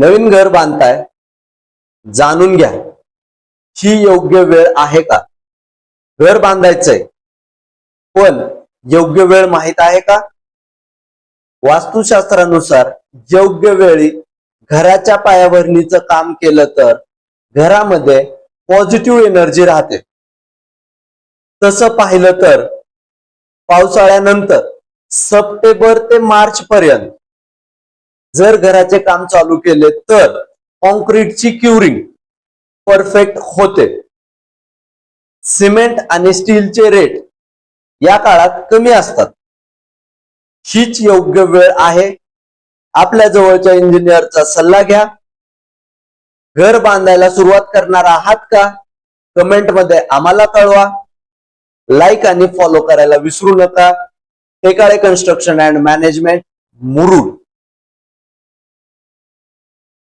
नवीन घर बांधताय जाणून घ्या. ही योग्य वेळ आहे का? घर बांधायचंय पण योग्य वेळ माहीत आहे का? वास्तुशास्त्रानुसार योग्य वेळी घराच्या पायाभरणीचं काम केलं तर घरामध्ये पॉझिटिव्ह एनर्जी राहते. तसं पाहिलं तर पावसाळ्यानंतर सप्टेंबर ते मार्च पर्यंत जर घराचे काम चालू केले तर कॉन्क्रीटची क्युरिंग परफेक्ट होते. सिमेंट आणि स्टीलचे रेट या काळात कमी असतात. हीच योग्य वेळ आहे. आपल्या जवळच्या इंजिनियरचा सल्ला घ्या. घर बांधायला सुरुवात करणार आहात का? कमेंटमध्ये आम्हाला कळवा. लाईक आणि फॉलो करायला विसरू नका. Tekale construction and management Murud.